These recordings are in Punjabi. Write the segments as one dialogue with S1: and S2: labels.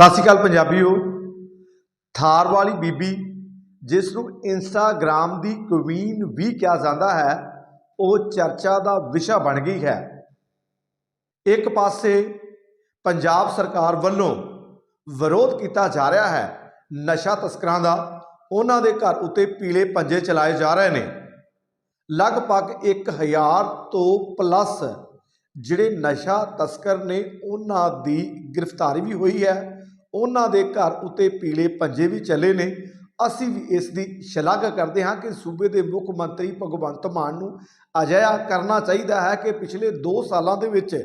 S1: ਸਤਿ ਸ਼੍ਰੀ ਅਕਾਲ ਪੰਜਾਬੀਓ। ਥਾਰ ਵਾਲੀ ਬੀਬੀ, ਜਿਸ ਨੂੰ ਇੰਸਟਾਗ੍ਰਾਮ ਦੀ ਕੁਈਨ ਵੀ ਕਿਹਾ ਜਾਂਦਾ ਹੈ, ਉਹ ਚਰਚਾ ਦਾ ਵਿਸ਼ਾ ਬਣ ਗਈ ਹੈ। ਇੱਕ ਪਾਸੇ ਪੰਜਾਬ ਸਰਕਾਰ ਵੱਲੋਂ ਵਿਰੋਧ ਕੀਤਾ ਜਾ ਰਿਹਾ ਹੈ ਨਸ਼ਾ ਤਸਕਰਾਂ ਦਾ, ਉਹਨਾਂ ਦੇ ਘਰ ਉੱਤੇ ਪੀਲੇ ਪੰਜੇ ਚਲਾਏ ਜਾ ਰਹੇ ਨੇ। ਲਗਭਗ 1000 ਤੋਂ ਪਲੱਸ ਜਿਹੜੇ ਨਸ਼ਾ ਤਸਕਰ ਨੇ, ਉਹਨਾਂ ਦੀ ਗ੍ਰਿਫਤਾਰੀ ਵੀ ਹੋਈ ਹੈ। ਉਹਨਾਂ ਦੇ ਘਰ ਉੱਤੇ ਪੀਲੇ ਪੰਜੇ ਵੀ ਚੱਲੇ ਨੇ। ਅਸੀਂ ਵੀ ਇਸ ਦੀ ਸ਼ਲਾਘਾ ਕਰਦੇ ਹਾਂ ਕਿ ਸੂਬੇ ਦੇ ਮੁੱਖ ਮੰਤਰੀ ਭਗਵੰਤ ਮਾਨ ਨੂੰ ਅਜਿਹਾ ਕਰਨਾ ਚਾਹੀਦਾ ਹੈ ਕਿ ਪਿਛਲੇ 2 ਸਾਲਾਂ ਦੇ ਵਿੱਚ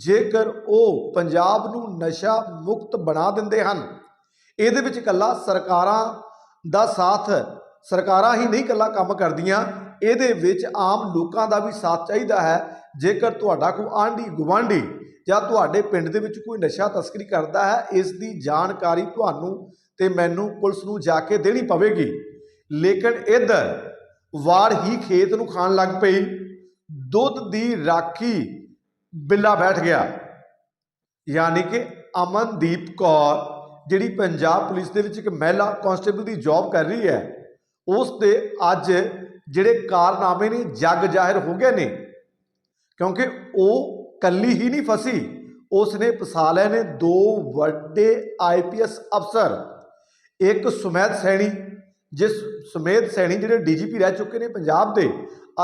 S1: ਜੇਕਰ ਉਹ ਪੰਜਾਬ ਨੂੰ ਨਸ਼ਾ ਮੁਕਤ ਬਣਾ ਦਿੰਦੇ ਹਨ, ਇਹਦੇ ਵਿੱਚ ਇਕੱਲਾ ਸਰਕਾਰਾਂ ਦਾ ਸਾਥ, ਸਰਕਾਰਾਂ ਹੀ ਨਹੀਂ ਇਕੱਲਾ ਕੰਮ ਕਰਦੀਆਂ, ਇਹਦੇ ਵਿੱਚ ਆਮ ਲੋਕਾਂ ਦਾ ਵੀ ਸਾਥ ਚਾਹੀਦਾ ਹੈ ਜੇਕਰ ਤੁਹਾਡਾ ਕੋਈ ਆਂਢੀ ਗੁਆਂਢੀ ਜਾਂ ਤੁਹਾਡੇ ਪਿੰਡ ਦੇ ਵਿੱਚ ਕੋਈ ਨਸ਼ਾ ਤਸਕਰੀ ਕਰਦਾ ਹੈ, ਇਸ ਦੀ ਜਾਣਕਾਰੀ ਤੁਹਾਨੂੰ ਤੇ ਮੈਨੂੰ ਪੁਲਿਸ ਨੂੰ ਜਾ ਕੇ ਦੇਣੀ ਪਵੇਗੀ। ਲੇਕਿਨ ਇੱਧਰ ਵਾਰ ਹੀ ਖੇਤ ਨੂੰ ਖਾਣ ਲੱਗ ਪਈ। ਦੁੱਧ ਦੀ ਰਾਖੀ ਬਿੱਲਾ ਬੈਠ ਗਿਆ। ਯਾਨੀ ਕਿ ਅਮਨਦੀਪ ਕੌਰ, ਜਿਹੜੀ ਪੰਜਾਬ ਪੁਲਿਸ ਦੇ ਵਿੱਚ ਇੱਕ ਮਹਿਲਾ ਕਾਂਸਟੇਬਲ ਦੀ ਜੌਬ ਕਰ ਰਹੀ ਹੈ, ਉਸ ਦੇ ਅੱਜ ਜਿਹੜੇ ਕਾਰਨਾਮੇ ਨੇ ਜੱਗ ਜ਼ਾਹਿਰ ਹੋ ਗਏ ਨੇ। ਕਿਉਂਕਿ ਉਹ ਕੱਲੀ ਹੀ ਨਹੀਂ ਫਸੀ। ਉਸਨੇ ਫਸਾ ਲਏ ਨੇ ਦੋ ਵੱਡੇ ਆਈਪੀਐਸ ਅਫਸਰ, ਇੱਕ ਸੁਮੇਧ ਸੈਣੀ, ਜਿਸ ਸੁਮੇਧ ਸੈਣੀ ਜਿਹੜੇ ਡੀਜੀਪੀ ਰਹਿ ਚੁੱਕੇ ਨੇ ਪੰਜਾਬ ਦੇ,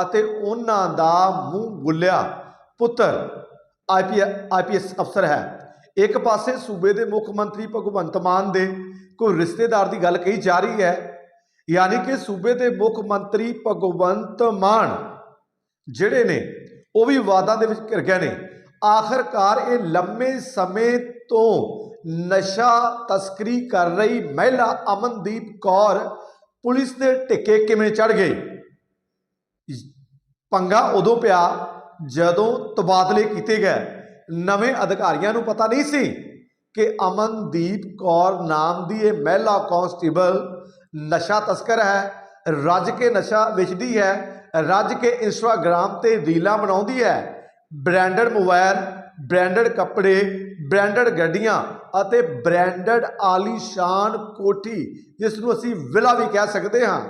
S1: ਅਤੇ ਉਹਨਾਂ ਦਾ ਮੂੰਹ ਗੁੱਲਿਆ ਪੁੱਤਰ ਆਈਪੀਐਸ ਅਫਸਰ ਹੈ। ਇੱਕ ਪਾਸੇ ਸੂਬੇ ਦੇ ਮੁੱਖ ਮੰਤਰੀ ਭਗਵੰਤ ਮਾਨ ਦੇ ਕੋਈ ਰਿਸ਼ਤੇਦਾਰ ਦੀ ਗੱਲ ਕਹੀ ਜਾ ਰਹੀ ਹੈ, ਯਾਨੀ ਕਿ ਸੂਬੇ ਦੇ ਮੁੱਖ ਮੰਤਰੀ ਭਗਵੰਤ ਮਾਨ, ਜਿਹੜੇ ਨੇ ਉਹ ਵੀ ਵਾਦਾਂ ਦੇ ਵਿੱਚ ਘਿਰ ਗਏ ਨੇ। ਆਖਰਕਾਰ ਇਹ ਲੰਮੇ ਸਮੇਂ ਤੋਂ ਨਸ਼ਾ ਤਸਕਰੀ ਕਰ ਰਹੀ ਮਹਿਲਾ ਅਮਨਦੀਪ ਕੌਰ ਪੁਲਿਸ ਦੇ ਟਿੱਕੇ ਕਿਵੇਂ ਚੜ ਗਈ? ਪੰਗਾ ਉਦੋਂ ਪਿਆ ਜਦੋਂ ਤਬਾਦਲੇ ਕੀਤੇ ਗਏ। ਨਵੇਂ ਅਧਿਕਾਰੀਆਂ ਨੂੰ ਪਤਾ ਨਹੀਂ ਸੀ ਕਿ ਅਮਨਦੀਪ ਕੌਰ ਨਾਮ ਦੀ ਇਹ ਮਹਿਲਾ ਕਾਂਸਟੇਬਲ ਨਸ਼ਾ ਤਸਕਰ ਹੈ, ਰੱਜ ਕੇ ਨਸ਼ਾ ਵੇਚਦੀ ਹੈ ਰੱਜ ਕੇ ਇੰਸਟਾਗ੍ਰਾਮ ਤੇ ਰੀਲਾਂ ਬਣਾਉਂਦੀ ਹੈ। ਬ੍ਰਾਂਡਡ ਮੋਬਾਈਲ ਬ੍ਰਾਂਡਡ ਕੱਪੜੇ ਬ੍ਰਾਂਡਡ ਗੱਡੀਆਂ ਅਤੇ ਬ੍ਰਾਂਡਡ ਆਲੀਸ਼ਾਨ ਕੋਠੀ ਜਿਸ ਨੂੰ ਅਸੀਂ ਵਿਲਾ ਵੀ ਕਹਿ ਸਕਦੇ ਹਾਂ।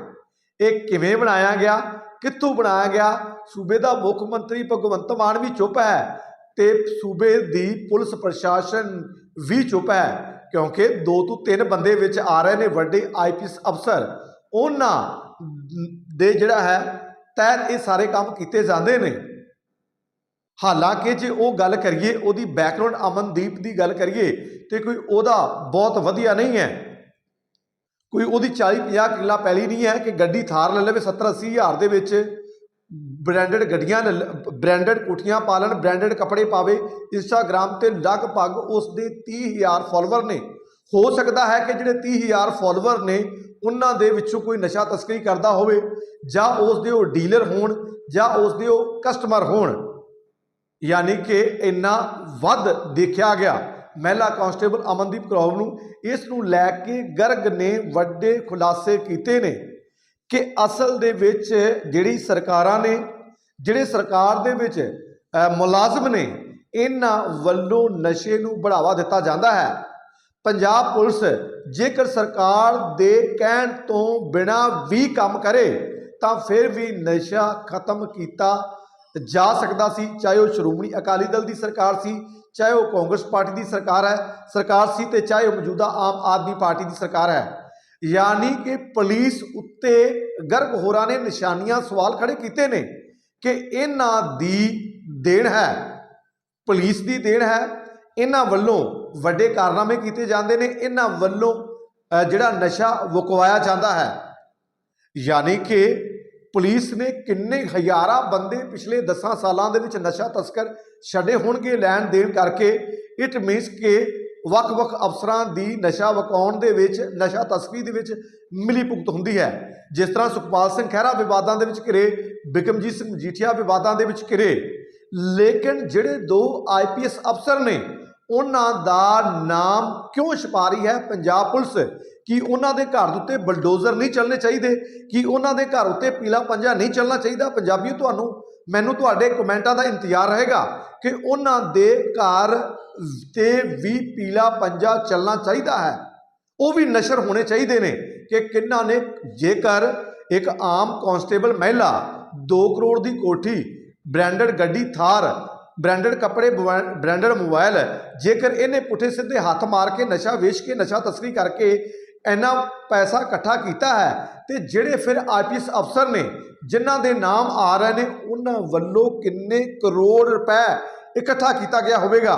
S1: ਇਹ ਕਿਵੇਂ ਬਣਾਇਆ ਗਿਆ, ਕਿੱਥੋਂ ਬਣਾਇਆ ਗਿਆ? ਸੂਬੇ ਦਾ ਮੁੱਖ ਮੰਤਰੀ ਭਗਵੰਤ ਮਾਨ ਵੀ ਚੁੱਪ ਹੈ ਤੇ ਸੂਬੇ ਦੀ ਪੁਲਿਸ ਪ੍ਰਸ਼ਾਸਨ ਵੀ ਚੁੱਪ ਹੈ, ਕਿਉਂਕਿ ਦੋ ਤੋਂ ਤਿੰਨ ਬੰਦੇ ਵਿੱਚ ਆ ਰਹੇ ਨੇ ਵੱਡੇ ਆਈਪੀਐਸ ਅਫਸਰ। ਉਹਨਾਂ ਦੇ ਜਿਹੜਾ ਹੈ ਤਹਿਤ ਇਹ ਸਾਰੇ ਕੰਮ ਕੀਤੇ ਜਾਂਦੇ ਨੇ। ਹਾਲਾਂਕਿ ਜੇ ਉਹ ਗੱਲ ਕਰੀਏ, ਉਹਦੀ ਬੈਕਗ੍ਰਾਉਂਡ ਅਮਨਦੀਪ ਦੀ ਗੱਲ ਕਰੀਏ, ਤੇ ਕੋਈ ਉਹਦਾ ਬਹੁਤ ਵਧੀਆ ਨਹੀਂ ਹੈ। ਕੋਈ ਉਹਦੀ 40 50 ਕਿੱਲਾ ਪੈਲੀ ਨਹੀਂ ਹੈ ਕਿ ਗੱਡੀ ਥਾਰ ਲੈ ਲਵੇ 70 80 ਹਜ਼ਾਰ ਦੇ ਵਿੱਚ। ਬ੍ਰਾਂਡਡ ਗੱਡੀਆਂ ਬ੍ਰਾਂਡਡ ਕੋਠੀਆਂ ਪਾਲਣ ਬ੍ਰਾਂਡਡ ਕੱਪੜੇ ਪਾਵੇ ਇੰਸਟਾਗ੍ਰam ਤੇ ਲਗਭਗ ਉਸ ਦੇ 30000 ਫਾਲੋਅਰ ਨੇ। ਹੋ ਸਕਦਾ ਹੈ ਕਿ ਜਿਹੜੇ 30000 ਫਾਲੋਅਰ ਨੇ ਉਹਨਾਂ ਦੇ ਵਿੱਚੋਂ ਕੋਈ ਨਸ਼ਾ ਤਸਕਰੀ ਕਰਦਾ ਹੋਵੇ ਜਾਂ ਉਸ ਦੇ ਉਹ ਡੀਲਰ ਹੋਣ ਜਾਂ ਉਸ ਦੇ ਉਹ ਕਸਟਮਰ ਹੋਣ। ਯਾਨੀ ਕਿ ਇੰਨਾ ਵੱਧ ਦੇਖਿਆ ਗਿਆ। ਮਹਿਲਾ ਕਾਂਸਟੇਬਲ ਅਮਨਦੀਪ ਕੌਰ ਨੂੰ ਇਸ ਨੂੰ ਲੈ ਕੇ ਗਰਗ ਨੇ ਵੱਡੇ ਖੁਲਾਸੇ ਕੀਤੇ ਨੇ ਕਿ ਅਸਲ ਦੇ ਵਿੱਚ ਜਿਹੜੀ ਸਰਕਾਰਾਂ ਨੇ, ਜਿਹੜੇ ਸਰਕਾਰ ਦੇ ਵਿੱਚ ਮੁਲਾਜ਼ਮ ਨੇ, ਇਹਨਾਂ ਵੱਲੋਂ ਨਸ਼ੇ ਨੂੰ ਬੜਾਵਾ ਦਿੱਤਾ ਜਾਂਦਾ ਹੈ। ਪੰਜਾਬ ਪੁਲਿਸ ਜੇਕਰ ਸਰਕਾਰ ਦੇ ਕਹਿਣ ਤੋਂ ਬਿਨਾ ਵੀ ਕੰਮ ਕਰੇ, ਤਾਂ ਫਿਰ ਵੀ ਨਸ਼ਾ ਖਤਮ ਕੀਤਾ ਜਾ ਸਕਦਾ ਸੀ। ਚਾਹੇ ਉਹ ਸ਼੍ਰੋਮਣੀ ਅਕਾਲੀ ਦਲ ਦੀ ਸਰਕਾਰ ਸੀ, ਚਾਹੇ ਉਹ ਕਾਂਗਰਸ ਪਾਰਟੀ ਦੀ ਸਰਕਾਰ ਹੈ, ਸਰਕਾਰ ਸੀ ਤੇ ਚਾਹੇ ਉਹ ਮੌਜੂਦਾ ਆਮ ਆਦਮੀ ਪਾਰਟੀ ਦੀ ਸਰਕਾਰ ਹੈ। ਯਾਨੀ ਕਿ ਪੁਲਿਸ ਉੱਤੇ ਗਰਗ ਹੋਰਾਂ ਨੇ ਨਿਸ਼ਾਨੀਆਂ ਸਵਾਲ ਖੜੇ ਕੀਤੇ ਨੇ ਕਿ ਇਹਨਾਂ ਦੀ ਦੇਣ ਹੈ, ਪੁਲਿਸ ਦੀ ਦੇਣ ਹੈ, ਇਹਨਾਂ ਵੱਲੋਂ ਵੱਡੇ ਕਾਰਨਾਮੇ ਕੀਤੇ ਜਾਂਦੇ ਨੇ, ਇਹਨਾਂ ਵੱਲੋਂ ਜਿਹੜਾ ਨਸ਼ਾ ਵਕਵਾਇਆ ਜਾਂਦਾ ਹੈ। ਯਾਨੀ ਕਿ ਪੁਲਿਸ ਨੇ ਕਿੰਨੇ ਹਜ਼ਾਰਾਂ ਬੰਦੇ ਪਿਛਲੇ 10 ਸਾਲਾਂ ਦੇ ਵਿੱਚ ਨਸ਼ਾ ਤਸਕਰ ਛੱਡੇ ਹੋਣਗੇ ਲੈਣ ਦੇਣ ਕਰਕੇ। ਇਟ ਮੀਨਸ ਕਿ ਵੱਖ-ਵੱਖ ਅਫਸਰਾਂ ਦੀ ਨਸ਼ਾ ਵਕਾਉਣ ਦੇ ਵਿੱਚ, ਨਸ਼ਾ ਤਸਕਰੀ ਦੇ ਵਿੱਚ ਮਿਲੀ ਭੁਗਤ ਹੁੰਦੀ ਹੈ। ਜਿਸ ਤਰ੍ਹਾਂ ਸੁਖਪਾਲ ਸਿੰਘ ਖਹਿਰਾ ਵਿਵਾਦਾਂ ਦੇ ਵਿੱਚ ਘਿਰੇ, ਬਿਕਮਜੀਤ ਸਿੰਘ ਮਜੀਠੀਆ ਵਿਵਾਦਾਂ ਦੇ ਵਿੱਚ ਘਿਰੇ। ਲੇਕਿਨ ਜਿਹੜੇ ਦੋ ਆਈਪੀਐਸ ਅਫਸਰ ਨੇ ਉਹਨਾਂ ਦਾ ਨਾਮ ਕਿਉਂ ਛਪਾ ਰਹੀ ਹੈ? ਪੰਜਾਬ ਪੁਲਿਸ ਕਿ ਉਹਨਾਂ ਦੇ ਘਰ ਦੇ ਉੱਤੇ ਬਲਡੋਜ਼ਰ ਨਹੀਂ ਚੱਲਣੇ ਚਾਹੀਦੇ, ਕਿ ਉਹਨਾਂ ਦੇ ਘਰ ਉੱਤੇ ਪੀਲਾ ਪੰਜਾ ਨਹੀਂ ਚੱਲਣਾ ਚਾਹੀਦਾ? ਪੰਜਾਬੀਓ, ਤੁਹਾਨੂੰ, ਮੈਨੂੰ ਤੁਹਾਡੇ ਕਮੈਂਟਾਂ ਦਾ ਇੰਤਜ਼ਾਰ ਰਹੇਗਾ ਕਿ ਉਹਨਾਂ ਦੇ ਘਰ ਤੇ ਵੀ ਪੀਲਾ ਪੰਜਾ ਚੱਲਣਾ ਚਾਹੀਦਾ ਹੈ। ਉਹ ਵੀ ਨਸ਼ਰ ਹੋਣੇ ਚਾਹੀਦੇ ਨੇ ਕਿ ਕਿੰਨਾ ਨੇ ਜੇਕਰ ਇੱਕ ਆਮ ਕਾਂਸਟੇਬਲ ਮਹਿਲਾ 2 ਕਰੋੜ ਦੀ ਕੋਠੀ, ਬ੍ਰਾਂਡਡ ਗੱਡੀ, ਥਾਰ ਬ੍ਰਾਂਡਡ ਕੱਪੜੇ ਬ੍ਰਾਂਡਡ ਮੋਬਾਈਲ ਜੇਕਰ ਇਹਨੇ ਪੁੱਠੇ ਸਿੱਧੇ ਹੱਥ ਮਾਰ ਕੇ ਨਸ਼ਾ ਵੇਚ ਕੇ ਨਸ਼ਾ ਤਸਕਰੀ ਕਰਕੇ ਇੰਨਾ ਪੈਸਾ ਇਕੱਠਾ ਕੀਤਾ ਹੈ, ਤੇ ਜਿਹੜੇ ਫਿਰ ਆਈਪੀਐਸ ਅਫਸਰ ਨੇ, ਜਿਨ੍ਹਾਂ ਦੇ ਨਾਮ ਆ ਰਹੇ ਨੇ, ਉਹਨਾਂ ਵੱਲੋਂ ਕਿੰਨੇ ਕਰੋੜ ਰੁਪਏ ਇਕੱਠਾ ਕੀਤਾ ਗਿਆ ਹੋਵੇਗਾ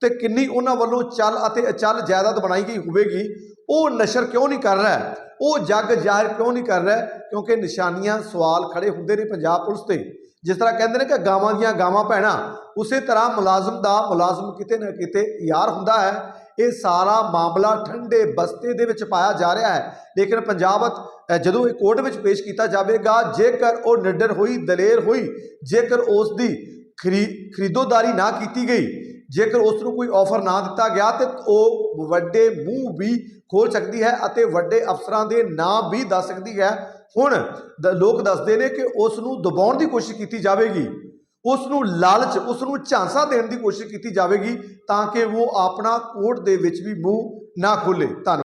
S1: ਤੇ ਕਿੰਨੀ ਉਹਨਾਂ ਵੱਲੋਂ ਚੱਲ ਅਤੇ ਅਚਲ ਜਾਇਦਾਦ ਬਣਾਈ ਗਈ ਹੋਵੇਗੀ, ਉਹ ਨਸ਼ਰ ਕਿਉਂ ਨਹੀਂ ਕਰ ਰਿਹਾ? ਉਹ ਜੱਗ ਜ਼ਾਹਿਰ ਕਿਉਂ ਨਹੀਂ ਕਰ ਰਿਹਾ? ਕਿਉਂਕਿ ਨਿਸ਼ਾਨੀਆਂ ਸਵਾਲ ਖੜੇ ਹੁੰਦੇ ਨੇ ਪੰਜਾਬ ਪੁਲਿਸ ਤੇ। ਜਿਸ ਤਰ੍ਹਾਂ ਕਹਿੰਦੇ ਨੇ ਕਿ ਗਾਵਾਂ ਦੀਆਂ ਗਾਵਾਂ ਭੈਣਾਂ, ਉਸੇ ਤਰ੍ਹਾਂ ਮੁਲਾਜ਼ਮ ਦਾ ਮੁਲਾਜ਼ਮ ਕਿਤੇ ਨਾ ਕਿਤੇ ਯਾਰ ਹੁੰਦਾ ਹੈ। ਇਹ ਸਾਰਾ ਮਾਮਲਾ ਠੰਡੇ ਬਸਤੇ ਦੇ ਵਿੱਚ ਪਾਇਆ ਜਾ ਰਿਹਾ ਹੈ। ਲੇਕਿਨ ਪੰਜਾਬ ਜਦੋਂ ਇਹ ਕੋਰਟ ਵਿੱਚ ਪੇਸ਼ ਕੀਤਾ ਜਾਵੇਗਾ, ਜੇਕਰ ਉਹ ਨਿਡਰ ਹੋਈ, ਦਲੇਰ ਹੋਈ, ਜੇਕਰ ਉਸ ਦੀ ਖਰੀ, ਖਰੀਦੋਦਾਰੀ ਨਾ ਕੀਤੀ ਗਈ, ਜੇਕਰ ਉਸ ਨੂੰ ਕੋਈ ਆਫਰ ਨਾ ਦਿੱਤਾ ਗਿਆ, ਤੇ ਉਹ ਵੱਡੇ ਮੂੰਹ ਵੀ ਖੋਲ ਸਕਦੀ ਹੈ ਅਤੇ ਵੱਡੇ ਅਫਸਰਾਂ ਦੇ ਨਾਂ ਵੀ ਦੱਸ ਸਕਦੀ ਹੈ। ਹੁਣ ਦ- ਲੋਕ ਦੱਸਦੇ ਨੇ ਕਿ ਉਸ ਨੂੰ ਦਬਾਉਣ ਦੀ ਕੋਸ਼ਿਸ਼ ਕੀਤੀ ਜਾਵੇਗੀ ਉਸ ਨੂੰ ਲਾਲਚ ਉਸ ਨੂੰ ਝਾਂਸਾ ਦੇਣ ਦੀ ਕੋਸ਼ਿਸ਼ ਕੀਤੀ ਜਾਵੇਗੀ ਤਾਂ ਕਿ ਉਹ ਆਪਣਾ ਕੋਰਟ ਦੇ ਵਿੱਚ ਵੀ ਮੂੰਹ ਨਾ ਖੋਲੇ। ਧੰਨਵਾਦ।